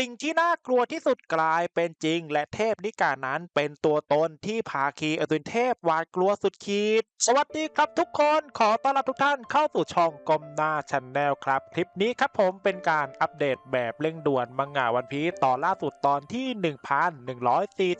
สิ่งที่น่ากลัวที่สุดกลายเป็นจริง และเทพนิกานั้นเป็นตัวตนที่ภาคีอสุนเทพหวาดกลัวสุดขีด สวัสดีครับทุกคนขอต้อนรับทุกท่านเข้าสู่ช่องกลมหน้าชันแนลครับ คลิปนี้ครับผมเป็นการอัปเดตแบบเร่งด่วนมังงะวันพีซตอนล่าสุดตอนที่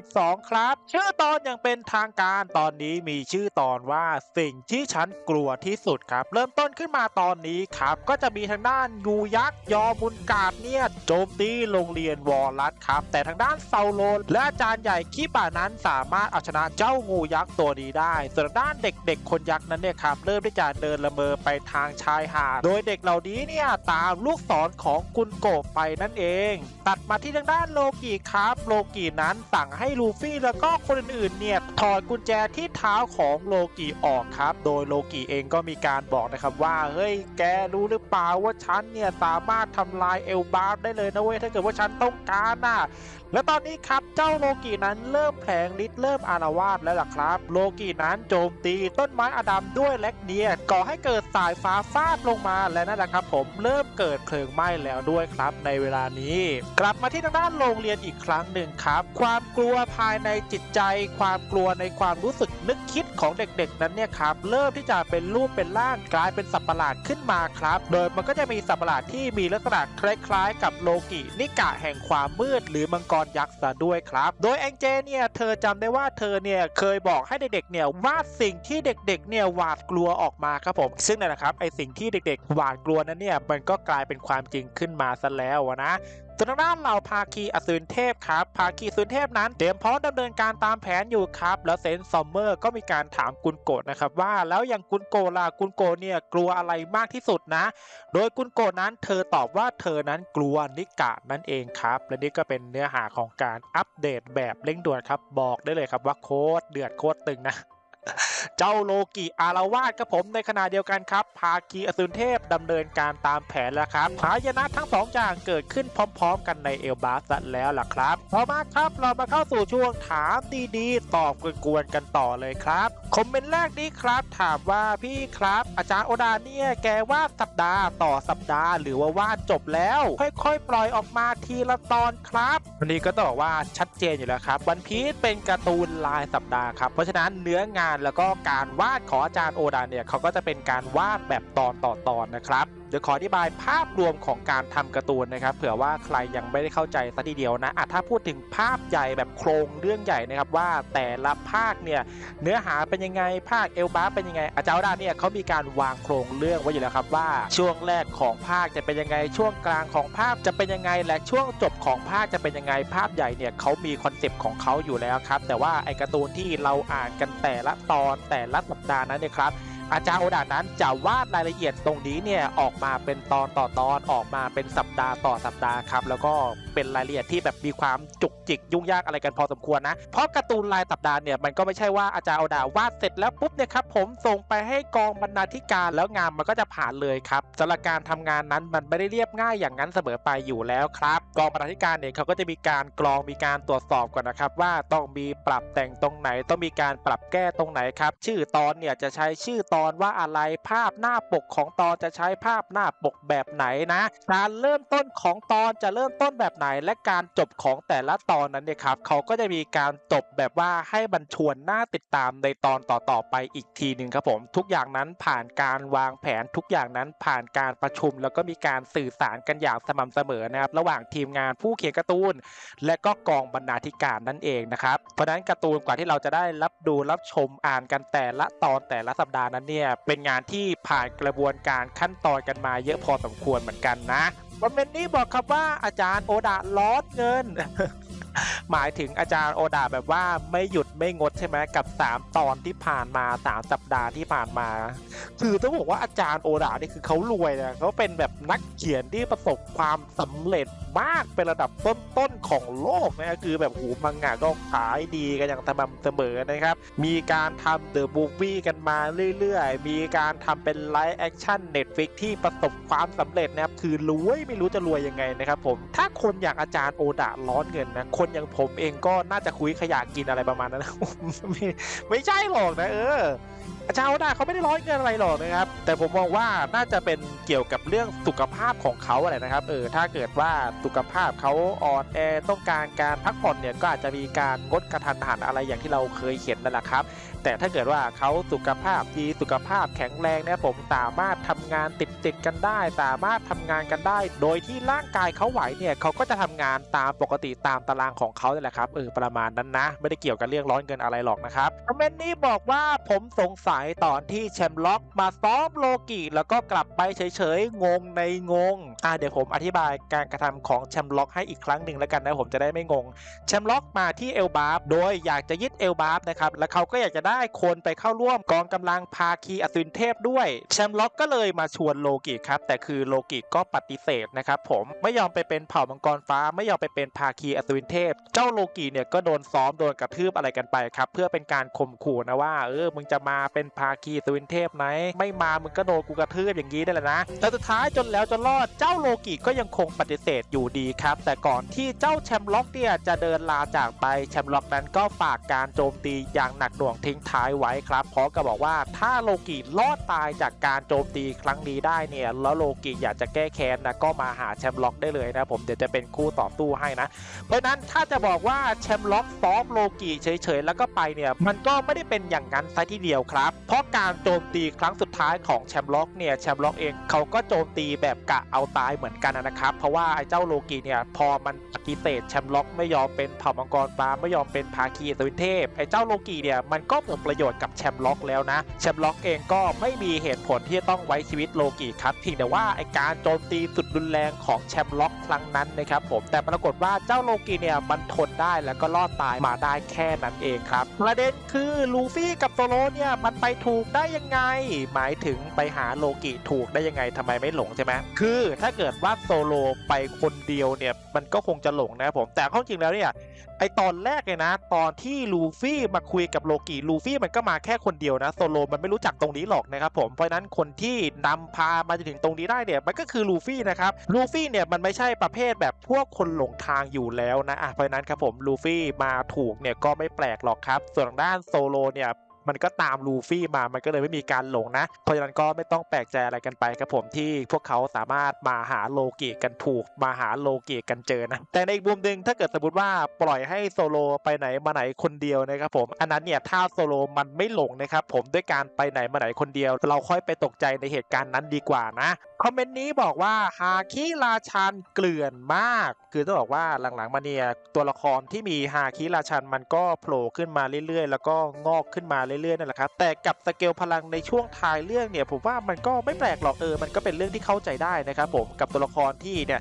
1142 ครับ ชื่อตอนอย่างเป็นทางการตอนนี้มีชื่อตอนว่าสิ่งที่ฉันกลัวที่สุดครับ เริ่มต้นขึ้นมาตอนนี้ครับ ก็จะมีทางด้านงูยักษ์ยอมุนกาดเนี่ยโจมตีโรงเรียนวอลลัสครับ แต่ทางด้านเซาโลนและอาจารย์ใหญ่ขี้ป่านั้นสามารถเอาชนะเจ้างูยักษ์ตัวนี้ได้ ส่วนทางด้านเด็กๆ คนยักษ์นั้นเนี่ยครับเริ่มที่จะเดินละเมอไปทางชายหาด โดยเด็กเหล่านี้เนี่ยตามลูกศรของกุนโกะไปนั่นเอง ตัดมาที่ทางด้านโลกิครับโลกินั้นสั่งให้ลูฟี่แล้วก็คนอื่นๆเนี่ยถอดกุญแจที่เท้าของโลกิออกครับ โดยโลกิเองก็มีการบอกนะครับว่าเฮ้ยแกรู้หรือเปล่าว่าฉันเนี่ยสามารถทำลายเอลบาร์ได้เลยนะเว้ยถ้าเกิดว่าฉันต้องการน่ะ และตอนนี้ครับเจ้าโลกินั้นเริ่มแผลงฤทธิ์เริ่มอารวาสแล้วล่ะครับ โลกินั้นโจมตีต้นไม้อดัมด้วยแล็กเนียก่อให้เกิดสายฟ้าฟาดลงมาและนั่นแหละครับผมเริ่มเกิดเพลิงไหม้แล้วด้วยครับในเวลานี้ กลับมาที่ทางด้านโรงเรียนอีกครั้งหนึ่งครับ ความกลัวภายในจิตใจ ความกลัวในความรู้สึกนึกคิดของเด็กๆ นั้นเนี่ยครับเริ่มที่จะเป็นรูปเป็นร่างกลายเป็นสัตว์ประหลาดขึ้นมาครับ โดยมันก็จะมีสัตว์ประหลาดที่มีลักษณะคล้าย ๆ กับโลกินิกะแห่งความมืดหรือมังกรยักษ์ซะด้วยครับ โดยแองเจเนี่ยเธอจำได้ว่าเธอเนี่ยเคยบอกให้เด็กๆเนี่ยวาดสิ่งที่เด็กๆเนี่ยหวาดกลัวออกมาครับผม ซึ่งนั่นนะครับไอสิ่งที่เด็กๆหวาดกลัวนั้นเนี่ยมันก็กลายเป็นความจริงขึ้นมาซะแล้วนะ ส่วนทางด้านเหล่าภาคีอสูรเทพครับ ภาคีอสูรเทพนั้นเตรียมพร้อมดำเนินการตามแผนอยู่ครับ แล้วเซนซอมเมอร์ก็มีการถามกุนโกะนะครับว่าแล้วอย่างกุนโกะล่ะกุนโกะเนี่ยกลัวอะไรมากที่สุดนะ โดยกุนโกะนั้นเธอตอบว่าเธอนั้นกลัวนิกะนั่นเองครับ และนี่ก็เป็นเนื้อหาของการอัปเดตแบบเร่งด่วนครับ บอกได้เลยครับว่าโคตรเดือดโคตรตึงนะ เจ้าโลกิอารวาสครับผมในขณะเดียวกันครับภาคีอสูรเทพดำเนินการตามแผนแล้วครับหายนะทั้งสองอย่างเกิดขึ้นพร้อม ๆ กันในเอลบาสแล้วล่ะครับต่อมาครับเรามาเข้าสู่ช่วงถามดีๆ ตอบกวนๆกันต่อเลยครับคอมเมนต์แรกนี้ครับถามว่าพี่ครับ อาจารย์โอดาเนี่ยแกวาดสัปดาห์ต่อสัปดาห์ หรือว่าวาดจบแล้ว ค่อยๆ ปล่อยออกมาทีละตอนครับ วันนี้ก็ต้องบอกว่าชัดเจนอยู่แล้วครับวันพีซเป็นการ์ตูนรายสัปดาห์ครับ เพราะฉะนั้นเนื้องานแล้วก็การวาดของอาจารย์โอดาเนี่ยเขาก็จะเป็นการวาดแบบตอนต่อตอนนะครับ เดี๋ยวขออธิบายภาพรวมของการทำการ์ตูนนะครับเผื่อว่าใครยังไม่ได้เข้าใจสักทีเดียวนะอะถ้าพูดถึงภาพใหญ่แบบโครงเรื่องใหญ่นะครับว่าแต่ละภาคเนี่ยเนื้อหาเป็นยังไงภาคเอลบาเป็นยังไง อาจารย์ดาเนี่ยเขามีการวางโครงเรื่องไว้อยู่แล้วครับว่า ช่วงแรกของภาคจะเป็นยังไง ช่วงกลางของภาคจะเป็นยังไง และช่วงจบของภาคจะเป็นยังไงภาพใหญ่เนี่ยเขามีคอนเซปต์ของเขาอยู่แล้วครับแต่ว่าไอการ์ตูนที่เราอ่านกันแต่ละตอนแต่ละสัปดาห์นั้นเนี่ยครับ อาจารย์โอดานั้นจะวาดรายละเอียดตรงนี้เนี่ยออกมาเป็นตอนต่อตอนออกมาเป็นสัปดาห์ต่อสัปดาห์ครับแล้วก็เป็นรายละเอียดที่แบบมีความจุกจิกยุ่งยากอะไรกันพอสมควรนะเพราะการ์ตูนรายสัปดาห์เนี่ยมันก็ไม่ใช่ว่าอาจารย์โอดาวาดเสร็จแล้วปุ๊บเนี่ยครับผมส่งไปให้กองบรรณาธิการแล้วงานมันก็จะผ่านเลยครับสำหรับการทำงานนั้นมันไม่ได้เรียบง่ายอย่างนั้นเสมอไปอยู่แล้วครับ กองบรรณาธิการเนี่ยเขาก็จะมีการกรองมีการตรวจสอบก่อนนะครับ ว่าต้องมีปรับแต่งตรงไหนต้องมีการปรับแก้ตรงไหนครับ ชื่อตอนเนี่ยจะใช้ชื่อตอนว่าอะไรภาพหน้าปกของตอนจะใช้ภาพหน้าปกแบบไหนนะ การเริ่มต้นของตอนจะเริ่มต้นแบบไหน และการจบของแต่ละตอนนั้นเนี่ยครับเขาก็จะมีการจบแบบว่าให้บรรชวนหน่าติดตามในตอนต่อๆไปอีกทีหนึ่งครับผมทุกอย่างนั้นผ่านการวางแผนทุกอย่างนั้นผ่านการประชุม แล้วก็มีการสื่อสารกันอย่างสม่ำเสมอนะครับระหว่างทีมงานผู้เขียนการ์ตูน และก็กองบรรณาธิการนั่นเองนะครับเพราะนั้นการ์ตูนกว่าที่เราจะได้รับดูรับชมอ่านกันแต่ละตอนแต่ละสัปดาห์นั้นเนี่ยเป็นงานที่ผ่านกระบวนการขั้นตอนกันมาเยอะพอสมควรเหมือนกันนะคอมเมนต์นี้บอกครับว่าอาจารย์โอดาล้อเงิน หมายถึงอาจารย์โอดาแบบว่าไม่หยุดไม่งดใช่ไหมกับ 3 ตอนที่ผ่านมา3สัปดาห์ที่ผ่านมา คือต้องบอกว่าอาจารย์โอดาเนี่ยคือเขารวยนะเขาเป็นแบบนักเขียนที่ประสบความสำเร็จมากเป็นระดับต้นๆของโลกนะคือแบบหูมังงะก็ขายดีกันอย่างสม่ำเสมอนะครับ มีการทำเดอะบูฟี่กันมาเรื่อยๆ มีการทำเป็นไลฟ์แอคชั่นเน็ตฟิกที่ประสบความสำเร็จนะครับ คือรวยไม่รู้จะรวยยังไงนะครับผม ถ้าคนอยางอาจารย์โอดาร้อนเงินนะคนอย่างผมเองก็น่าจะคุยขยะกินอะไรประมาณนั้นนะไม่ไม่ใช่หรอกนะเอออาจารย์โอดาเขาไม่ได้ร้อยเงินอะไรหรอกนะครับ แต่ผมมองว่าน่าจะเป็นเกี่ยวกับเรื่องสุขภาพของเขาอะไรนะครับเออถ้าเกิดว่าสุขภาพเขาอ่อนแอต้องการการพักผ่อนเนี่ยก็อาจจะมีการงดกระทันหันอะไรอย่างที่เราเคยเห็นนั่นแหละครับ แต่ถ้าเกิดว่าเขาสุขภาพดีสุขภาพแข็งแรงเนี่ยผมสามารถทำงานติดติดๆกันได้ สามารถทำงานกันได้ โดยที่ร่างกายเขาไหวเนี่ยเขาก็จะทำงานตามปกติตามตารางของเขาเนี่ยแหละครับเออประมาณนั้นนะ ไม่ได้เกี่ยวกับเรื่องร้อนเงินอะไรหรอกนะครับคอมเมนต์นี้บอกว่าผมสงสัยตอนที่แชมล็อกมาซ้อมโลกิแล้วก็กลับไปเฉยๆงงในงงอ่าเดี๋ยวผมอธิบายการกระทำของแชมล็อกให้อีกครั้งหนึ่งแล้วกันนะผมจะได้ไม่งงแชมล็อกมาที่เอลบาร์โดยอยากจะยึดเอลบาร์นะครับและเขาก็อยากจะได้ได้คนไปเข้าร่วมกองกำลังภาคีอสุนเทพด้วยแชมล็อกก็เลยมาชวนโลกิครับ แต่คือโลกิก็ปฏิเสธนะครับผมไม่ยอมไปเป็นเผ่ามังกรฟ้า ไม่ยอมไปเป็นภาคีอสุนเทพ เจ้าโลกิเนี่ยก็โดนซ้อมโดนกระทืบอะไรกันไปครับ เพื่อเป็นการข่มขู่นะว่าเออมึงจะมาเป็นภาคีอสุนเทพไหมไม่มามึงก็โดนกูกระทืบอย่างนี้ได้แหละนะแต่สุดท้ายจนแล้วจนรอดเจ้าโลกิก็ยังคงปฏิเสธอยู่ดีครับ แต่ก่อนที่เจ้าแชมล็อกเนี่ยจะเดินลาจากไปแชมล็อกนั้นก็ฝากการโจมตีอย่างหนักหน่วงทิ้งท้ายไว้ครับพร้อมกับบอกว่าถ้าโลกิรอดตายจากการโจมตีครั้งนี้ได้เนี่ยแล้วโลกิอยากจะแก้แค้นนะก็มาหาแชมล็อกได้เลยนะผมเดี๋ยวจะเป็นคู่ต่อสู้ให้นะ เพราะนั้นถ้าจะบอกว่าแชมล็อกซ้อมโลกิเฉยๆ แล้วก็ไปเนี่ยมันก็ไม่ได้เป็นอย่างนั้นซะทีเดียวครับ เพราะการโจมตีครั้งสุด ท้ายของแชมล็อกเนี่ยแชมล็อกเองเขาก็โจมตีแบบกะเอาตายเหมือนกันนะครับ เพราะว่าไอ้เจ้าโลกิเนี่ยพอมันปฏิเสธแชมล็อกไม่ยอมเป็นเผ่ามังกรฟ้าไม่ยอมเป็นภาคีสวินเทพไอ้เจ้าโลกิเนี่ยมันก็หมดประโยชน์กับแชมล็อกแล้วนะแชมล็อกเองก็ไม่มีเหตุผลที่จะต้องไว้ชีวิตโลกิครับเพียงแต่ว่าไอ้การโจมตีสุดรุนแรงของแชมล็อกครั้งนั้นนะครับผมแต่ปรากฏว่าเจ้าโลกิเนี่ยมันทนได้แล้วก็รอดตายมาได้แค่นั้นเองครับประเด็นคือลูฟี่กับโซโลเนี่ยมันไปถูกได้ยังไงหมายถึงไปหาโลกิถูกได้ยังไงทำไมไม่หลงใช่ไหมคือถ้าเกิดว่าโซโลไปคนเดียวเนี่ยมันก็คงจะหลงนะครับผมแต่ข้อจริงแล้วเนี่ยไอตอนแรกเลยนะ ตอนที่ลูฟี่มาคุยกับโลกิลูฟี่มันก็มาแค่คนเดียวนะโซโลมันไม่รู้จักตรงนี้หรอกนะครับผมเพราะนั้นคนที่นำพามาจนถึงตรงนี้ได้เนี่ยมันก็คือลูฟี่นะครับลูฟี่เนี่ยมันไม่ใช่ประเภทแบบพวกคนหลงทางอยู่แล้วนะอะเพราะนั้นครับผมลูฟี่มาถูกเนี่ยก็ไม่แปลกหรอกครับ ส่วนด้านโซโลเนี่ย มันก็ตามลูฟี่มา มันก็เลยไม่มีการหลงนะ เพราะฉะนั้นก็ไม่ต้องแปลกใจอะไรกันไปครับผมที่พวกเขาสามารถมาหาโลกิกันถูก มาหาโลกิกันเจอนะ แต่ในอีกมุมหนึ่งถ้าเกิดสมมติว่าปล่อยให้โซโลไปไหนมาไหนคนเดียวนะครับผม อันนั้นเนี่ยถ้าโซโลมันไม่หลงนะครับผมด้วยการไปไหนมาไหนคนเดียว เราค่อยไปตกใจในเหตุการณ์นั้นดีกว่านะ คอมเมนต์นี้บอกว่าฮาคิราชันเกลื่อนมาก คือต้องบอกว่าหลังๆมาเนี่ยตัวละครที่มีฮาคิราชันมันก็โผล่ขึ้นมาเรื่อยๆ แล้วก็งอกขึ้นมาเรื่อยๆนั่นแหละครับแต่กับสเกลพลังในช่วงท้ายเรื่องเนี่ยผมว่ามันก็ไม่แปลกหรอกเออมันก็เป็นเรื่องที่เข้าใจได้นะครับผมกับตัวละครที่เนี่ย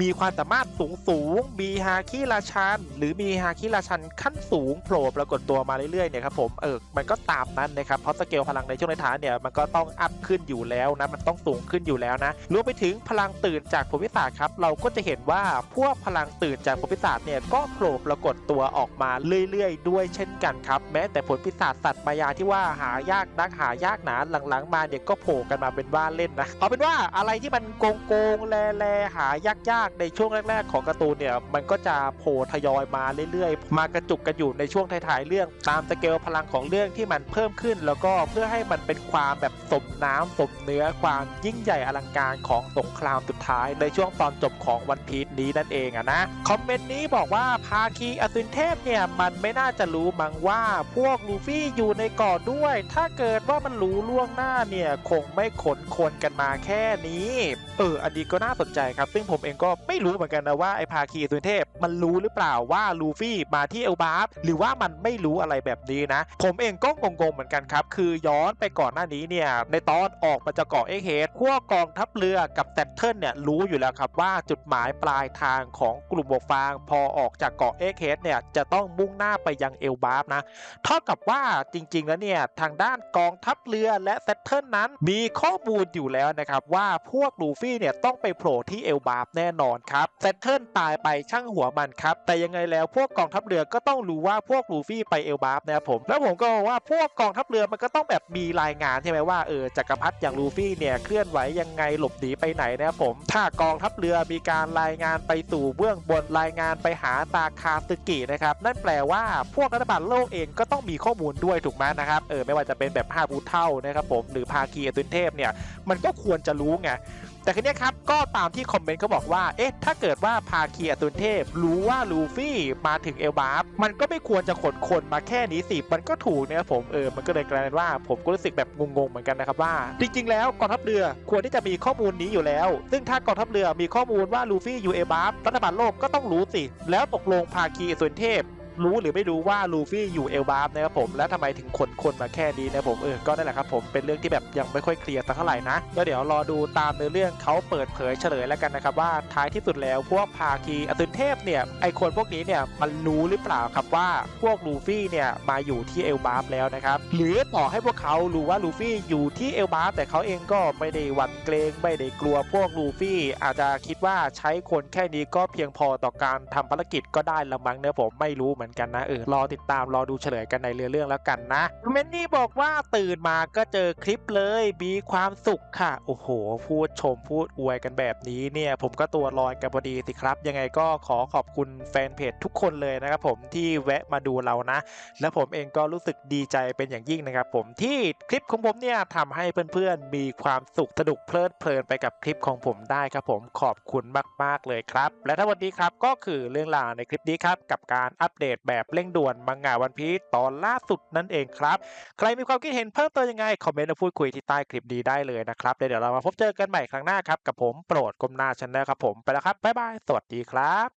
มีความสามารถสูงสูงๆมีฮาคิราชัน หรือมีฮาคิราชันขั้นสูงโผล่ปรากฏตัวมาเรื่อยๆเนี่ยครับผมเออมันก็ตามนั้นนะครับเพราะสเกลพลังในช่วงท้ายเนี่ยมันก็ต้องอัพขึ้นอยู่แล้วนะมันต้องสูงขึ้นอยู่แล้วนะรวมไปถึงพลังตื่นจากผลพิศาจครับเราก็จะเห็นว่าพวกพลังตื่นจากผลพิศาจเนี่ยก็โผล่ปรากฏตัวออกมาเรื่อย ๆ ด้วยเช่นกันครับแม้แต่ผลพิศาจสัตวมายาที่ว่าหายากนักหายากหนาหลังๆ มาเนี่ยก็โผล่กันมาเป็นว่าเล่นนะเอาเป็นว่าอะไรที่มันโกงโกงๆแลแลหายากๆในช่วงแรก ๆ ของการ์ตูนเนี่ยมันก็จะโผล่ทยอยมาเรื่อยๆ มากระจุกกันอยู่ในช่วงท้ายๆเรื่อง ตามสเกลพลังของเรื่องที่มันเพิ่มขึ้น แล้วก็เพื่อให้มันเป็นความแบบสมน้ำสมเนื้อความยิ่งใหญ่อลังการของสงครามสุดท้ายในช่วงตอนจบของวันพีชนี้นั่นเองอะนะ คอมเมนต์นี้บอกว่าภาคีอสุนเทพเนี่ยมันไม่น่าจะรู้มั้งว่าพวกลูฟี่อยู่ในเกาะด้วย ถ้าเกิดว่ามันรู้ล่วงหน้าเนี่ยคงไม่ขนคนกันมาแค่นี้ เอออันนี้ก็น่าสนใจครับ ซึ่งผมเองก็ไม่รู้เหมือนกันนะว่าไอ้ภาคีอสุนเทพมันรู้หรือเปล่าว่าลูฟี่มาที่เอลบาร์หรือว่ามันไม่รู้อะไรแบบนี้นะ ผมเองก็งงๆเหมือนกันครับ คือย้อนไปก่อนหน้านี้เนี่ยในตอนออกมาจากเกาะเอเฮดพวกกองทัพเรือกับแซตเทิลเนี่ยรู้อยู่แล้วครับว่าจุดหมายปลายายทางของกลุ่มบวกฟาง พอออกจากเกาะเอเฮดเนี่ยจะต้องมุ่งหน้าไปยังเอลบาร์นะเท่ากับว่าจริงๆแล้วเนี่ยทางด้านกองทัพเรือและเซตเทิลนั้น มีข้อมูลอยู่แล้วนะครับว่าพวกลูฟี่เนี่ยต้องไปโผล่ที่เอลบาร์แน่นอนครับเซตเทิลตายไปช่างหัวมันครับแต่ยังไงแล้วพวกกองทัพเรือก็ต้องรู้ว่าพวกลูฟี่ไปเอลบาร์นะครับผมแล้วผมก็ว่าพวกกองทัพเรือมันก็ต้องแบบมีรายงานใช่ไหมว่าเออจักรพรรดิอย่างลูฟี่เนี่ยเคลื่อนไหวยังไงหลบหนีไปไหนนะครับผมถ้ากองทัพเรือมีการรายงานไปสู่เบื้องบนรายงานไปหาตาคาสึกินะครับนั่นแปลว่าพวกรัฐบาลโลกเองก็ต้องมีข้อมูลด้วยถูกไหมนะครับเออไม่ว่าจะเป็นแบบห้าบูเท่านะครับผมหรือภาคีอตุนเทพเนี่ยมันก็ควรจะรู้ไง แต่ทีเนี้ยครับ ก็ตามที่คอมเมนต์เขาบอกว่า เอ๊ะ ถ้าเกิดว่าพาเคียตุนเทพ รู้ว่าลูฟี่มาถึงเอลบาฟมันก็ไม่ควรจะขนคนมาแค่นี้สิ มันก็ถูกนะครับผม เออ มันก็เลยกลายเป็นว่า ผมก็รู้สึกแบบงงๆเหมือนกันนะครับว่า จริงๆ แล้วกองทัพเรือควรที่จะมีข้อมูลนี้อยู่แล้ว ซึ่งถ้ากองทัพเรือมีข้อมูลว่าลูฟี่อยู่เอลบาฟรัฐบาลโลกก็ต้องรู้สิ แล้วตกลงพาคีตุนเทพ รู้หรือไม่รู้ว่าลูฟี่อยู่เอลบาฟนะครับผมแล้วทำไมถึงขนคนมาแค่นี้นะครับผมเออก็นั่นแหละครับผมเป็นเรื่องที่แบบยังไม่ค่อยเคลียร์สักเท่าไหร่นะแล้วเดี๋ยวรอดูตามในอเรื่องเขาเปิดเผยเฉลยแล้วกันนะครับว่าท้ายที่สุดแล้วพวกภาคีอตุนเทพเนี่ยไอคนพวกนี้เนี่ยมันรู้หรือเปล่าครับว่าพวกลูฟี่เนี่ยมาอยู่ที่เอลบาฟแล้วนะครับหรือต่อให้พวกเขารู้ว่าลูฟี่อยู่ที่เอลบาฟแต่เขาเองก็ไม่ได้หวั่นเกรงไม่ได้กลัวพวกลูฟี่ อาจจะคิดว่าใช้คนแค่นี้ก็เพียงพอต่อการทำภารกิจก็ได้ละมั้งเนะผมไม่รู้เหมือนกันนะเออรอติดตามรอดูเฉลยกันในเรื่องแล้วกันนะเมนนี่บอกว่าตื่นมาก็เจอคลิปเลยมีความสุขค่ะ โอ้โห พูดชมพูดอวยกันแบบนี้เนี่ย ผมก็ตัวลอยกันพอดีสิครับ ยังไงก็ขอขอบคุณแฟนเพจทุกคนเลยนะครับผมที่แวะมาดูเรานะ และผมเองก็รู้สึกดีใจเป็นอย่างยิ่งนะครับผมที่คลิปของผมเนี่ยทำให้เพื่อนๆมีความสุขสนุกเพลิดเพลินไปกับคลิปของผมได้ครับผมขอบคุณมากๆเลยครับ และทั้งหมดนี้ครับก็คือเรื่องราวในคลิปนี้ครับกับการอัปเดตแบบเร่งด่วนมังงะวันพีซตอนล่าสุดนั่นเองครับ ใครมีความคิดเห็นเพิ่มเติมยังไง คอมเมนต์มาพูดคุยที่ใต้คลิปดีได้เลยนะครับเดี๋ยวเรามาพบเจอกันใหม่ครั้งหน้าครับ กับผมโปรดกลมหน้าชันแนลครับผมไปแล้วครับบ๊ายบายสวัสดีครับ